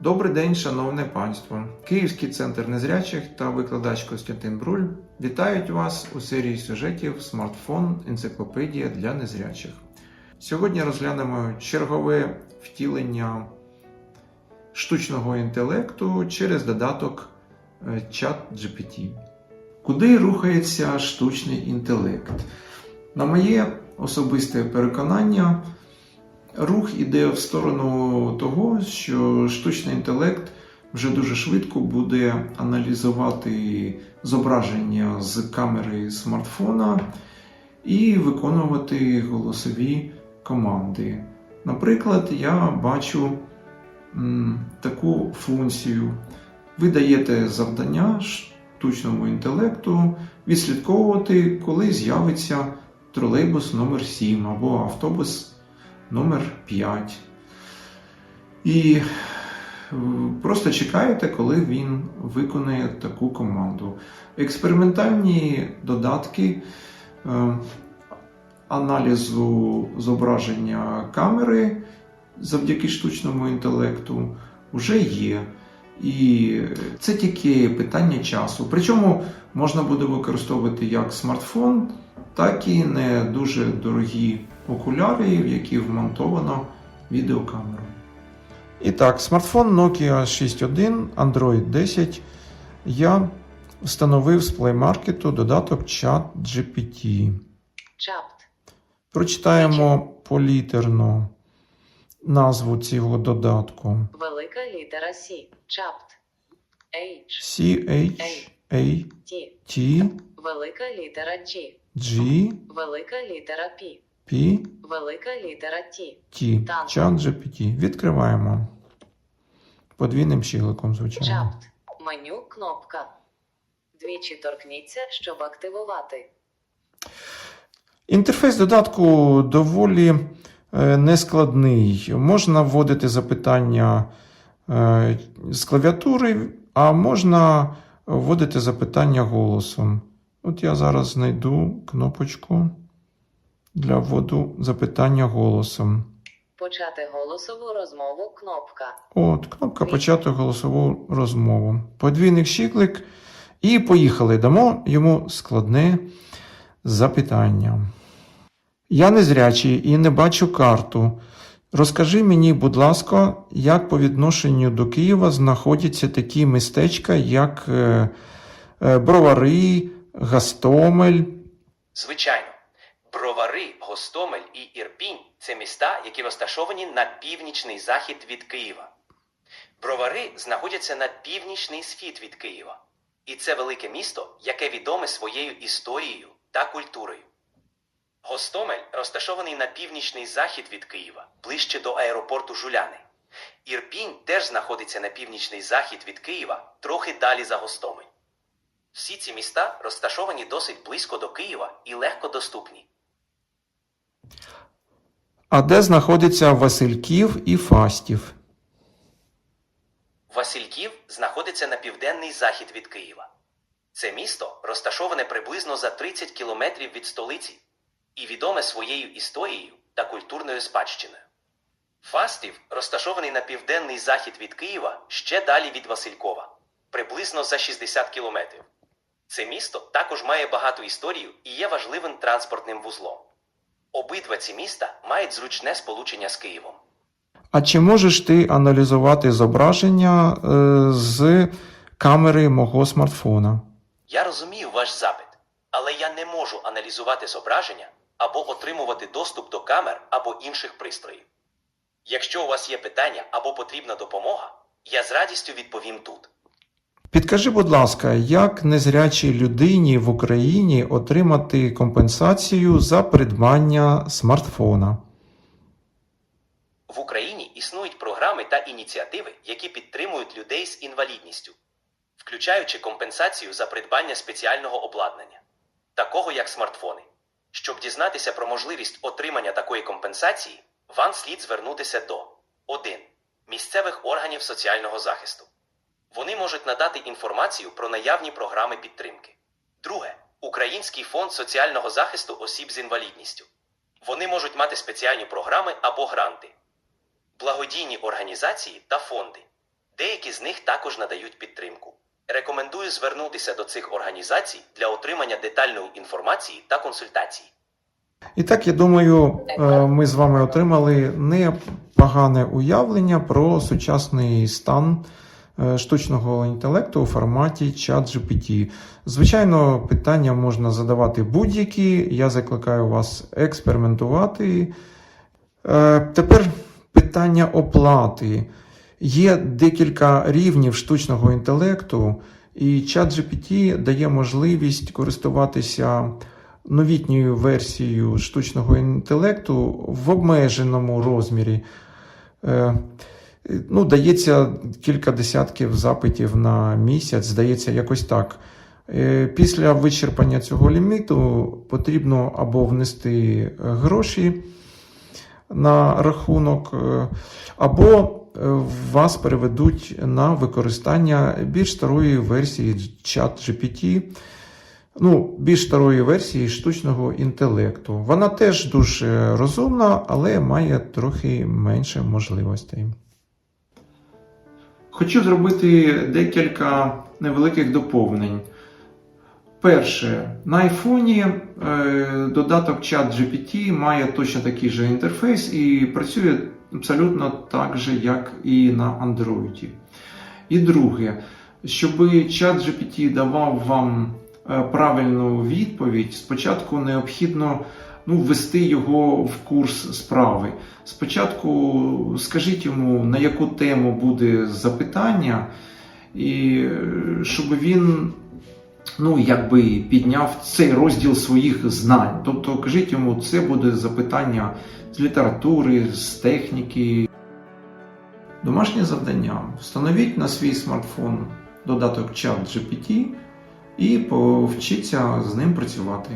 Добрий день, шановне панство! Київський центр незрячих та викладач Костянтин Бруль вітають вас у серії сюжетів Смартфон Енциклопедія для незрячих. Сьогодні розглянемо чергове втілення штучного інтелекту через додаток е, ChatGPT. Куди рухається штучний інтелект? На моє особисте переконання, рух іде в сторону того, що штучний інтелект вже дуже швидко буде аналізувати зображення з камери смартфона і виконувати голосові команди. Наприклад, я бачу таку функцію. Ви даєте завдання штучному інтелекту відслідковувати, коли з'явиться тролейбус номер 7 або автобус номер 5. І е, просто чекаєте, коли він виконає таку команду. Експериментальні додатки е, аналізу зображення камери завдяки штучному інтелекту вже є. І це тільки питання часу. Причому можна буде використовувати як смартфон, так і не дуже дорогі окуляри, в які вмонтовано відеокамеру. І так, смартфон Nokia 6.1 Android 10 я встановив з Play Market додаток ChatGPT. Чапт. Прочитаємо політерно назву цього додатку. Велика літера Сі. Чапт. H. C-H-A-T Т. Велика літера G. G Велика літера P. P Велика літера Т. T. Так. ChatGPT. Відкриваємо. Подвійним щігликом, звичайно. Чапт. Меню кнопка. Двічі торкніться, щоб активувати. Інтерфейс додатку доволі е, нескладний. Можна вводити запитання е, з клавіатури, а можна вводити запитання голосом. От я зараз знайду кнопочку для вводу запитання голосом. Почати голосову розмову кнопка. От, кнопка почати голосову розмову. Подвійний щиклик. І поїхали. Дамо йому складне запитання. Я незрячий і не бачу карту. Розкажи мені, будь ласка, як по відношенню до Києва знаходяться такі містечка, як е, е, Бровари, Гастомель. Звичайно, Бровари, Гостомель і Ірпінь це міста, які розташовані на північний захід від Києва. Бровари знаходяться на північний схід від Києва. І це велике місто, яке відоме своєю історією та культурою. Гостомель розташований на північний захід від Києва, ближче до аеропорту Жуляни. Ірпінь теж знаходиться на північний захід від Києва, трохи далі за Гостомель. Всі ці міста розташовані досить близько до Києва і легко доступні. А де знаходиться Васильків і Фастів? Васильків знаходиться на південний захід від Києва. Це місто розташоване приблизно за 30 кілометрів від столиці і відоме своєю історією та культурною спадщиною. Фастів розташований на південний захід від Києва ще далі від Василькова, приблизно за 60 кілометрів. Це місто також має багату історію і є важливим транспортним вузлом. Обидва ці міста мають зручне сполучення з Києвом. А чи можеш ти аналізувати зображення е, з камери мого смартфона? Я розумію ваш запит, але я не можу аналізувати зображення або отримувати доступ до камер або інших пристроїв. Якщо у вас є питання або потрібна допомога, я з радістю відповім тут. Підкажи, будь ласка, як незрячій людині в Україні отримати компенсацію за придбання смартфона? В Україні існують програми та ініціативи, які підтримують людей з інвалідністю, включаючи компенсацію за придбання спеціального обладнання, такого як смартфони. Щоб дізнатися про можливість отримання такої компенсації, вам слід звернутися до 1. Місцевих органів соціального захисту. Вони можуть надати інформацію про наявні програми підтримки. Друге. Український фонд соціального захисту осіб з інвалідністю. Вони можуть мати спеціальні програми або гранти, благодійні організації та фонди, Деякі з них також надають підтримку. Рекомендую звернутися до цих організацій для отримання детальної інформації та консультацій. І так, я думаю, е, ми з вами отримали непогане уявлення про сучасний стан штучного інтелекту у форматі ChatGPT. Звичайно, питання можна задавати будь-які. Я закликаю вас експериментувати. Е, Тепер питання оплати. Є декілька рівнів штучного інтелекту, і ChatGPT дає можливість користуватися новітньою версією штучного інтелекту в обмеженому розмірі. Ну, дається кілька десятків запитів на місяць, здається, якось так. Е, Після вичерпання цього ліміту потрібно або внести гроші на рахунок, е, або е, вас переведуть на використання більш старої версії ChatGPT, ну, більш старої версії штучного інтелекту. Вона теж дуже розумна, але має трохи менше можливостей. Хочу зробити декілька невеликих доповнень. Перше, на айфоні е, додаток ChatGPT має точно такий же інтерфейс і працює абсолютно так же, як і на Android. І друге, щоб ChatGPT давав вам е, правильну відповідь, спочатку необхідно ну, ввести його в курс справи. Спочатку скажіть йому, на яку тему буде запитання, і е, щоб він ну, якби підняв цей розділ своїх знань. Тобто, кажіть йому, це буде запитання з літератури, з техніки. Домашнє завдання. Встановіть на свій смартфон додаток ChatGPT і повчіться з ним працювати.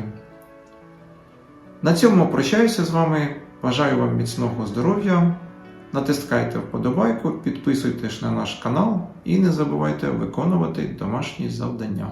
На цьому прощаюся з вами. Бажаю вам міцного здоров'я. Натискайте вподобайку, підписуйтесь на наш канал і не забувайте виконувати домашні завдання.